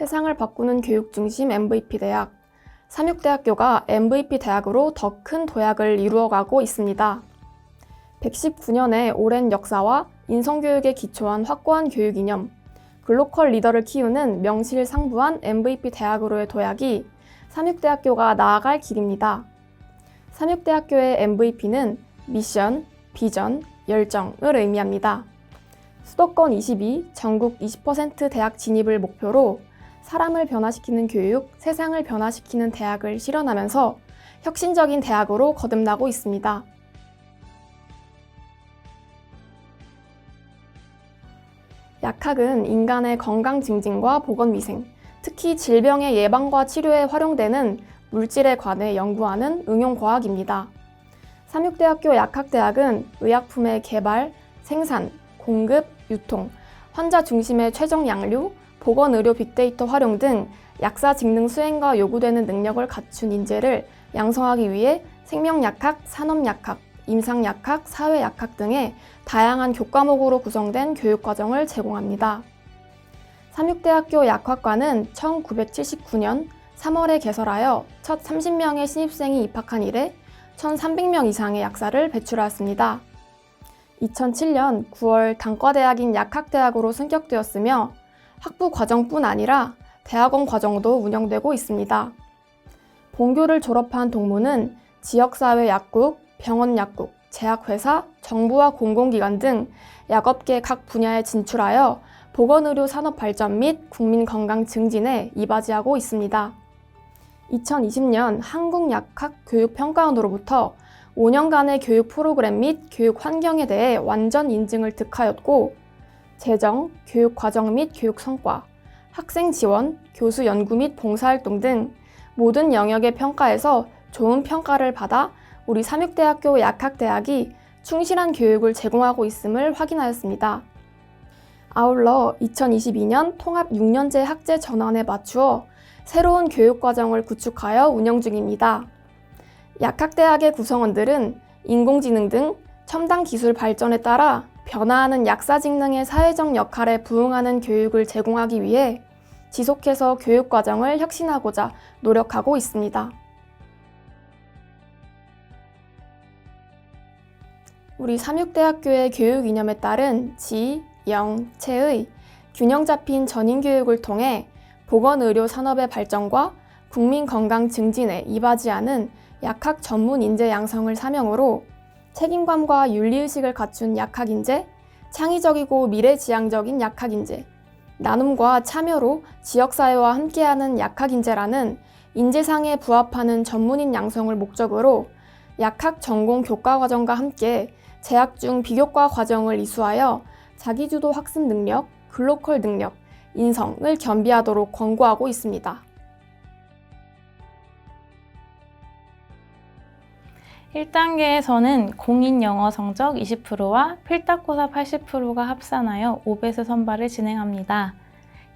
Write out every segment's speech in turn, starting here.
세상을 바꾸는 교육 중심 MVP 대학. 삼육대학교가 MVP 대학으로 더 큰 도약을 이루어가고 있습니다. 119년의 오랜 역사와 인성교육에 기초한 확고한 교육 이념, 글로컬 리더를 키우는 명실상부한 MVP 대학으로의 도약이 삼육대학교가 나아갈 길입니다. 삼육대학교의 MVP는 미션, 비전, 열정을 의미합니다. 수도권 22, 전국 20% 대학 진입을 목표로 사람을 변화시키는 교육, 세상을 변화시키는 대학을 실현하면서 혁신적인 대학으로 거듭나고 있습니다. 약학은 인간의 건강 증진과 보건 위생, 특히 질병의 예방과 치료에 활용되는 물질에 관해 연구하는 응용 과학입니다. 삼육대학교 약학대학은 의약품의 개발, 생산, 공급, 유통, 환자 중심의 최종 양료, 보건의료 빅데이터 활용 등 약사 직능 수행과 요구되는 능력을 갖춘 인재를 양성하기 위해 생명약학, 산업약학, 임상약학, 사회약학 등의 다양한 교과목으로 구성된 교육과정을 제공합니다. 삼육대학교 약학과는 1979년 3월에 개설하여 첫 30명의 신입생이 입학한 이래 1,300명 이상의 약사를 배출하였습니다. 2007년 9월 단과대학인 약학대학으로 승격되었으며 학부 과정뿐 아니라 대학원 과정도 운영되고 있습니다. 본교를 졸업한 동문은 지역사회 약국, 병원 약국, 제약회사, 정부와 공공기관 등 약업계 각 분야에 진출하여 보건의료 산업 발전 및 국민 건강 증진에 이바지하고 있습니다. 2020년 한국약학 교육평가원으로부터 5년간의 교육 프로그램 및 교육 환경에 대해 완전 인증을 득하였고, 재정, 교육 과정 및 교육 성과, 학생 지원, 교수 연구 및 봉사활동 등 모든 영역의 평가에서 좋은 평가를 받아 우리 삼육대학교 약학대학이 충실한 교육을 제공하고 있음을 확인하였습니다. 아울러 2022년 통합 6년제 학제 전환에 맞추어 새로운 교육과정을 구축하여 운영 중입니다. 약학대학의 구성원들은 인공지능 등 첨단 기술 발전에 따라 변화하는 약사 직능의 사회적 역할에 부응하는 교육을 제공하기 위해 지속해서 교육과정을 혁신하고자 노력하고 있습니다. 우리 삼육대학교의 교육 이념에 따른 지, 영, 체의 균형 잡힌 전인 교육을 통해 보건 의료 산업의 발전과 국민 건강 증진에 이바지하는 약학 전문 인재 양성을 사명으로 책임감과 윤리의식을 갖춘 약학 인재, 창의적이고 미래지향적인 약학 인재, 나눔과 참여로 지역사회와 함께하는 약학 인재라는 인재상에 부합하는 전문인 양성을 목적으로 약학 전공 교과 과정과 함께 재학 중 비교과 과정을 이수하여 자기주도 학습 능력, 글로컬 능력, 인성을 겸비하도록 권고하고 있습니다. 1단계에서는 공인 영어 성적 20%와 필답고사 80%가 합산하여 5배수 선발을 진행합니다.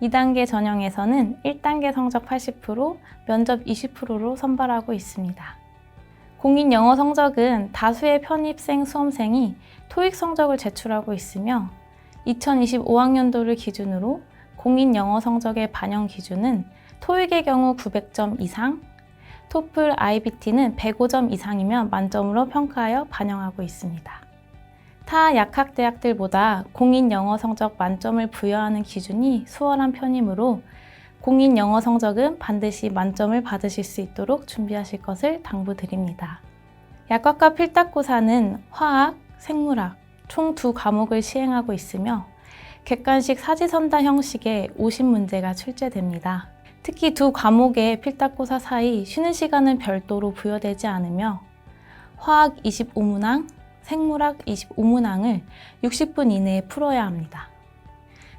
2단계 전형에서는 1단계 성적 80%, 면접 20%로 선발하고 있습니다. 공인 영어 성적은 다수의 편입생 수험생이 토익 성적을 제출하고 있으며 2025학년도를 기준으로 공인 영어 성적의 반영 기준은 토익의 경우 900점 이상, 토플 IBT는 105점 이상이면 만점으로 평가하여 반영하고 있습니다. 타 약학 대학들보다 공인 영어 성적 만점을 부여하는 기준이 수월한 편이므로 공인 영어 성적은 반드시 만점을 받으실 수 있도록 준비하실 것을 당부드립니다. 약학과 필답고사는 화학, 생물학 총 두 과목을 시행하고 있으며 객관식 사지선다 형식의 50문제가 출제됩니다. 특히 두 과목의 필답고사 사이 쉬는 시간은 별도로 부여되지 않으며 화학 25문항, 생물학 25문항을 60분 이내에 풀어야 합니다.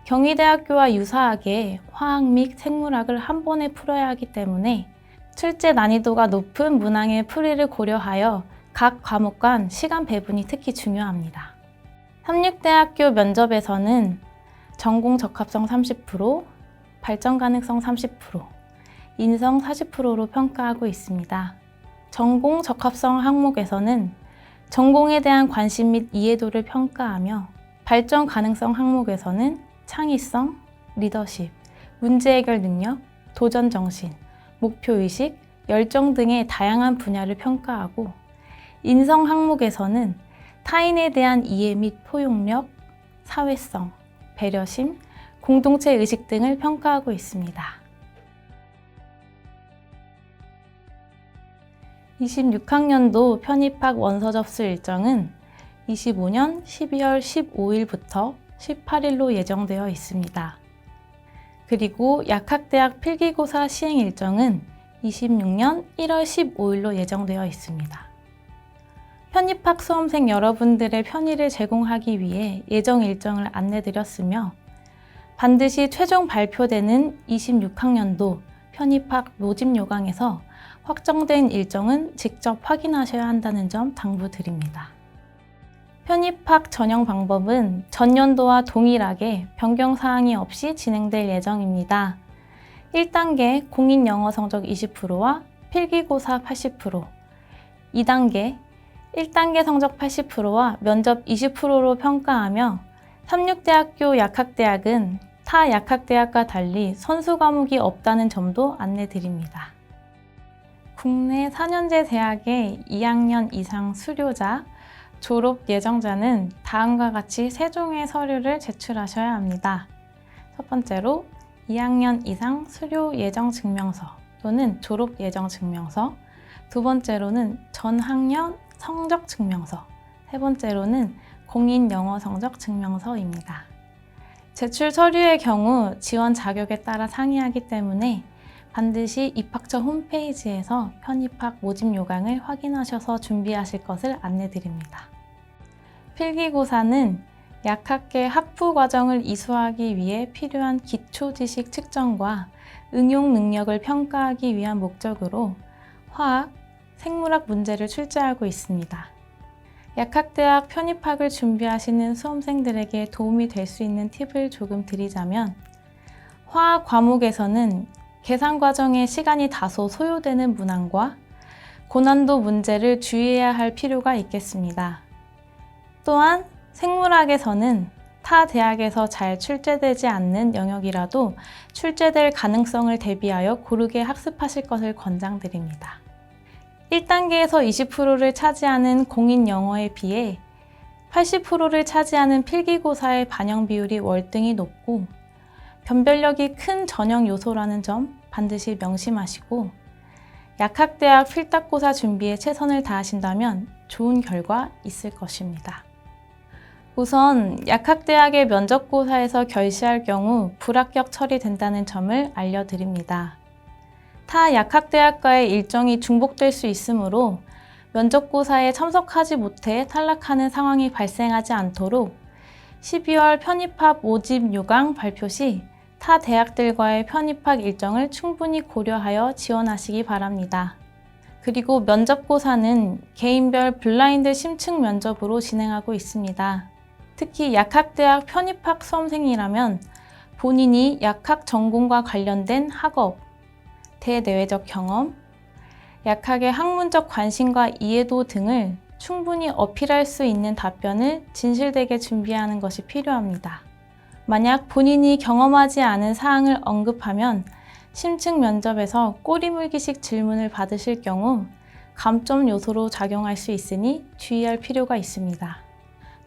경희대학교와 유사하게 화학 및 생물학을 한 번에 풀어야 하기 때문에 출제 난이도가 높은 문항의 풀이를 고려하여 각 과목 간 시간 배분이 특히 중요합니다. 삼육대학교 면접에서는 전공 적합성 30%, 발전 가능성 30%, 인성 40%로 평가하고 있습니다. 전공 적합성 항목에서는 전공에 대한 관심 및 이해도를 평가하며 발전 가능성 항목에서는 창의성, 리더십, 문제 해결 능력, 도전 정신, 목표 의식, 열정 등의 다양한 분야를 평가하고 인성 항목에서는 타인에 대한 이해 및 포용력, 사회성, 배려심, 공동체 의식 등을 평가하고 있습니다. 26학년도 편입학 원서 접수 일정은 25년 12월 15일부터 18일로 예정되어 있습니다. 그리고 약학대학 필기고사 시행 일정은 26년 1월 15일로 예정되어 있습니다. 편입학 수험생 여러분들의 편의를 제공하기 위해 예정 일정을 안내드렸으며 반드시 최종 발표되는 26학년도 편입학 모집 요강에서 확정된 일정은 직접 확인하셔야 한다는 점 당부드립니다. 편입학 전형 방법은 전년도와 동일하게 변경 사항이 없이 진행될 예정입니다. 1단계 공인 영어 성적 20%와 필기고사 80%, 2단계 1단계 성적 80%와 면접 20%로 평가하며 삼육대학교 약학대학은 타 약학대학과 달리 선수 과목이 없다는 점도 안내드립니다. 국내 4년제 대학의 2학년 이상 수료자, 졸업 예정자는 다음과 같이 세 종의 서류를 제출하셔야 합니다. 첫 번째로 2학년 이상 수료 예정 증명서 또는 졸업 예정 증명서, 두 번째로는 전 학년 성적 증명서, 세 번째로는 공인 영어 성적 증명서입니다. 제출 서류의 경우 지원 자격에 따라 상이하기 때문에 반드시 입학처 홈페이지에서 편입학 모집 요강을 확인하셔서 준비하실 것을 안내드립니다. 필기고사는 약학계 학부 과정을 이수하기 위해 필요한 기초 지식 측정과 응용 능력을 평가하기 위한 목적으로 화학, 생물학 문제를 출제하고 있습니다. 약학대학 편입학을 준비하시는 수험생들에게 도움이 될 수 있는 팁을 조금 드리자면 화학 과목에서는 계산 과정에 시간이 다소 소요되는 문항과 고난도 문제를 주의해야 할 필요가 있겠습니다. 또한 생물학에서는 타 대학에서 잘 출제되지 않는 영역이라도 출제될 가능성을 대비하여 고르게 학습하실 것을 권장드립니다. 1단계에서 20%를 차지하는 공인 영어에 비해 80%를 차지하는 필기고사의 반영 비율이 월등히 높고 변별력이 큰 전형 요소라는 점 반드시 명심하시고 약학대학 필딱고사 준비에 최선을 다하신다면 좋은 결과 있을 것입니다. 우선 약학대학의 면접고사에서 결시할 경우 불합격 처리된다는 점을 알려드립니다. 타 약학대학과의 일정이 중복될 수 있으므로 면접고사에 참석하지 못해 탈락하는 상황이 발생하지 않도록 12월 편입학 모집 요강 발표 시 타 대학들과의 편입학 일정을 충분히 고려하여 지원하시기 바랍니다. 그리고 면접고사는 개인별 블라인드 심층 면접으로 진행하고 있습니다. 특히 약학대학 편입학 수험생이라면 본인이 약학 전공과 관련된 학업, 대내외적 경험, 약학의 학문적 관심과 이해도 등을 충분히 어필할 수 있는 답변을 진실되게 준비하는 것이 필요합니다. 만약 본인이 경험하지 않은 사항을 언급하면 심층 면접에서 꼬리물기식 질문을 받으실 경우 감점 요소로 작용할 수 있으니 주의할 필요가 있습니다.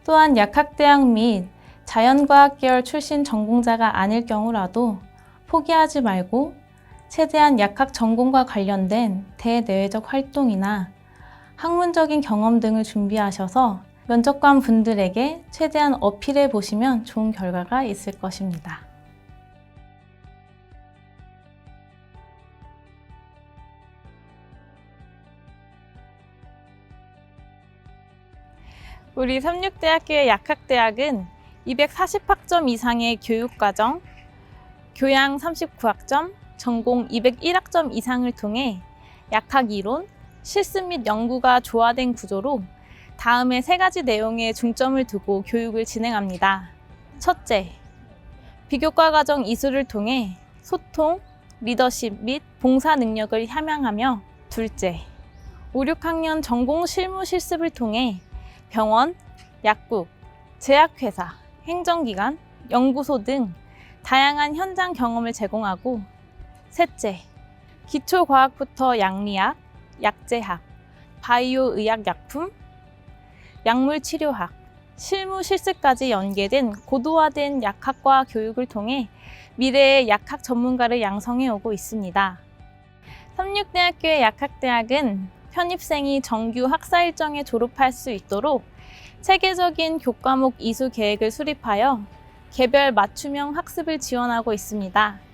또한 약학대학 및 자연과학 계열 출신 전공자가 아닐 경우라도 포기하지 말고 최대한 약학 전공과 관련된 대내외적 활동이나 학문적인 경험 등을 준비하셔서 면접관 분들에게 최대한 어필해 보시면 좋은 결과가 있을 것입니다. 우리 삼육대학교의 약학대학은 240학점 이상의 교육과정, 교양 39학점, 전공 201학점 이상을 통해 약학 이론, 실습 및 연구가 조화된 구조로 다음의 세 가지 내용에 중점을 두고 교육을 진행합니다. 첫째, 비교과 과정 이수를 통해 소통, 리더십 및 봉사 능력을 함양하며 둘째, 5, 6학년 전공 실무 실습을 통해 병원, 약국, 제약회사, 행정기관, 연구소 등 다양한 현장 경험을 제공하고 셋째, 기초과학부터 양리학, 약제학, 바이오 의학 약품, 약물 치료학, 실무 실습까지 연계된 고도화된 약학과 교육을 통해 미래의 약학 전문가를 양성해 오고 있습니다. 삼육대학교의 약학대학은 편입생이 정규 학사 일정에 졸업할 수 있도록 체계적인 교과목 이수 계획을 수립하여 개별 맞춤형 학습을 지원하고 있습니다.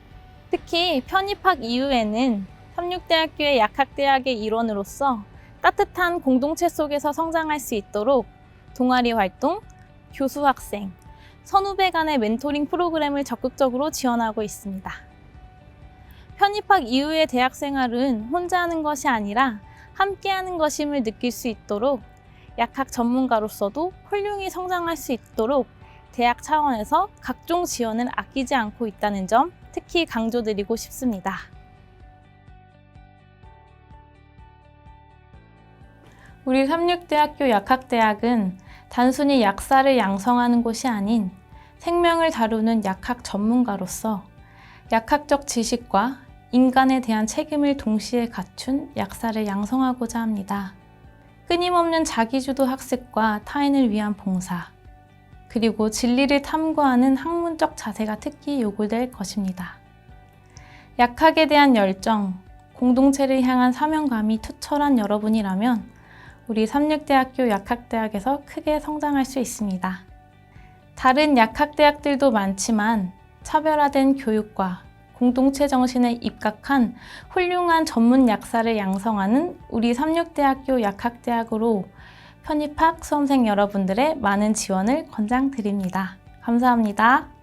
특히 편입학 이후에는 삼육대학교의 약학대학의 일원으로서 따뜻한 공동체 속에서 성장할 수 있도록 동아리 활동, 교수 학생, 선후배 간의 멘토링 프로그램을 적극적으로 지원하고 있습니다. 편입학 이후의 대학 생활은 혼자 하는 것이 아니라 함께 하는 것임을 느낄 수 있도록 약학 전문가로서도 훌륭히 성장할 수 있도록 대학 차원에서 각종 지원을 아끼지 않고 있다는 점 특히 강조드리고 싶습니다. 우리 삼육대학교 약학대학은 단순히 약사를 양성하는 곳이 아닌 생명을 다루는 약학 전문가로서 약학적 지식과 인간에 대한 책임을 동시에 갖춘 약사를 양성하고자 합니다. 끊임없는 자기주도 학습과 타인을 위한 봉사, 그리고 진리를 탐구하는 학문적 자세가 특히 요구될 것입니다. 약학에 대한 열정, 공동체를 향한 사명감이 투철한 여러분이라면 우리 삼육대학교 약학대학에서 크게 성장할 수 있습니다. 다른 약학대학들도 많지만 차별화된 교육과 공동체 정신에 입각한 훌륭한 전문 약사를 양성하는 우리 삼육대학교 약학대학으로 편입학 수험생 여러분들의 많은 지원을 권장드립니다. 감사합니다.